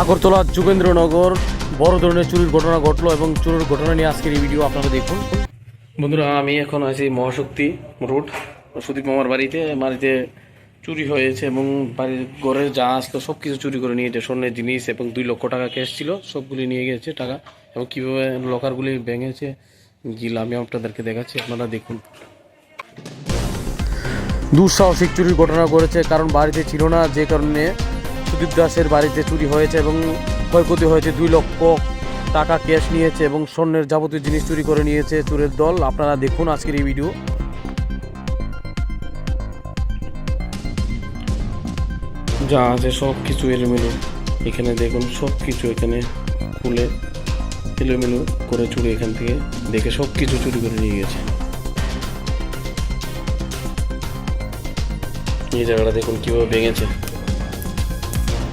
আগরতলা যোগেন্দ্রনগর, বড় ধরনের চুরির ঘটনা ঘটলো এবং চুরির ঘটনা নিয়ে আজকের এই ভিডিও আপনারা দেখুন। বন্ধুরা, আমি এখন আছি মহাশক্তি রোড, সুদীপ মামার বাড়িতে। বাড়িতে চুরি হয়েছে এবং বাড়ির ঘরের যা আসতো সব কিছু চুরি করে নিয়েছে। স্বর্ণের জিনিস এবং দুই লক্ষ টাকা ক্যাশ ছিল, সবগুলি নিয়ে গেছে টাকা। এবং কীভাবে লকারগুলি ভেঙেছে গিল আমি আপনাদেরকে দেখাচ্ছি, আপনারা দেখুন। দুঃসাহসিক চুরির ঘটনা ঘটেছে, কারণ বাড়িতে ছিল না, যে কারণে সুদীপ দাসের বাড়িতে চুরি হয়েছে এবং ক্ষয়ক্ষতি হয়েছে দুই লক্ষ টাকা ক্যাশ নিয়েছে এবং স্বর্ণের যাবতীয় জিনিস চুরি করে নিয়েছে চোরের দল। আপনারা দেখুন আজকের এই ভিডিও। যা আছে সব কিছু এলোমেলো। এখানে দেখুন সব কিছু এখানে খুলে এলোমেলো করে চুরি এখান থেকে দেখে সব কিছু চুরি করে নিয়ে গেছে। এই জায়গাটা দেখুন কীভাবে ভেঙেছে।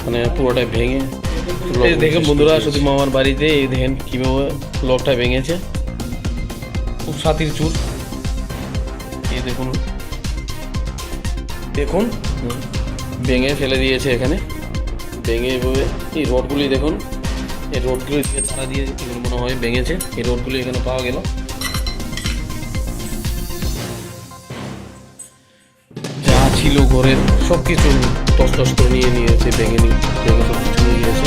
মানে পুরোটাই ভেঙে দেখে বন্ধুরা সত্যি মামার বাড়িতে এই দেখেন কীভাবে লকটা ভেঙেছে। খুব সাতির চুল। এই দেখুন। দেখুন। ভেঙে ফেলে দিয়েছে এখানে। ভেঙে এভাবে এই রডগুলি দেখুন। এই রোডগুলি দিয়ে ছাড়া দিয়ে মনে হয় ভেঙেছে। এই রোডগুলি এখানে পাওয়া গেল। ছিল ঘরের সব কিছু টস করে নিয়ে নিয়েছে, ভেঙে নিয়ে, ভেঙে সব কিছু নিয়ে গিয়েছে।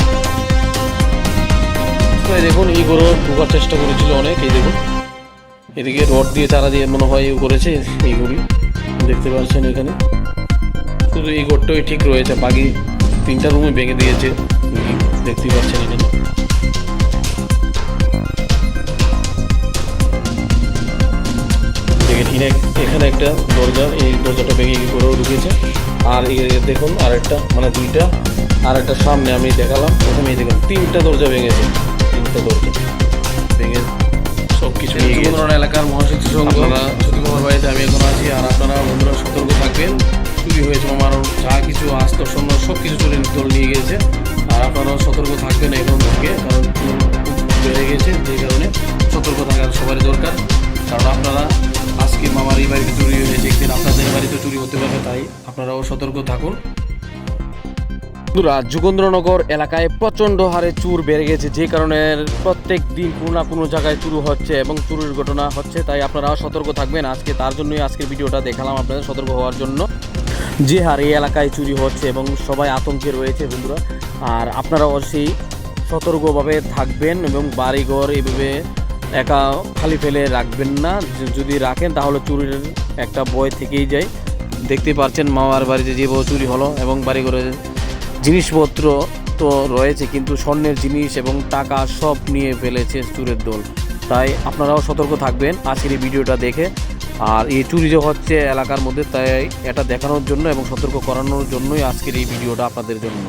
দেখুন, এই গরু ঢোকার চেষ্টা করেছিল অনেক, এই দেখুন। এদিকে রড দিয়ে চারা দিয়ে মনে হয় করেছে এইগুলি দেখতে পাচ্ছেন এখানে। শুধু এই ঘরটাই ঠিক রয়েছে, বাকি তিনটা রুমে ভেঙে দিয়েছে। দেখতে পাচ্ছেন এখানে। এখানে- এখানে একটা দরজা এই দরজাটা ভেঙে কি করে ঢুকেছে। আর দেখুন আরেকটা মানে দুইটা আর একটা সামনে আমি দেখালাম। প্রথমে এই দেখুন তিনটা দরজা ভেঙেছে। তিনটা দরজা ভেঙে সব কিছু এলাকার মহাশক্তি সংঘ মামার বাড়িতে আমি এখন আছি আর আপনারা বন্ধুরা সতর্ক থাকবেন। চুরি হয়েছে মামার যা কিছু আস্ত স্বর্ণ সব কিছু চুরি দল নিয়ে গিয়েছে। আর আপনারাও সতর্ক থাকবেন এখন থেকে কারণ বেড়ে গেছে যে কারণে সতর্ক থাকার সবারই দরকার। কারণ আপনারা আজকে বাড়িতে চুরি হয়েছে একদিন আপনাদের বাড়িতে চুরি হতে পারে, তাই আপনারাও সতর্ক থাকুন। বন্ধুরা, যুগেন্দ্রনগর এলাকায় প্রচণ্ড হারে চুর বেড়ে গেছে, যে কারণে প্রত্যেক দিন কোনো না কোনো জায়গায় চুরি হচ্ছে এবং চুরির ঘটনা হচ্ছে, তাই আপনারাও সতর্ক থাকবেন। আজকে তার জন্যই আজকের ভিডিওটা দেখালাম আপনাদের সতর্ক হওয়ার জন্য। যে হার এই এলাকায় চুরি হচ্ছে এবং সবাই আতঙ্কে রয়েছে, বন্ধুরা। আর আপনারা অবশ্যই সতর্কভাবে থাকবেন এবং বাড়িঘর এইভাবে একা খালি ফেলে রাখবেন না। যদি রাখেন তাহলে চুরির একটা ভয় থেকেই যায়। দেখতে পাচ্ছেন মামার বাড়িতে যেভাবে চুরি হলো এবং বাড়িঘরের জিনিসপত্র তো রয়েছে, কিন্তু স্বর্ণের জিনিস এবং টাকা সব নিয়ে ফেলেছে চুরের দল। তাই আপনারাও সতর্ক থাকবেন আজকের এই ভিডিওটা দেখে। আর এই চুরি যে হচ্ছে এলাকার মধ্যে, তাই এটা দেখানোর জন্য এবং সতর্ক করানোর জন্যই আজকের এই ভিডিওটা আপনাদের জন্য।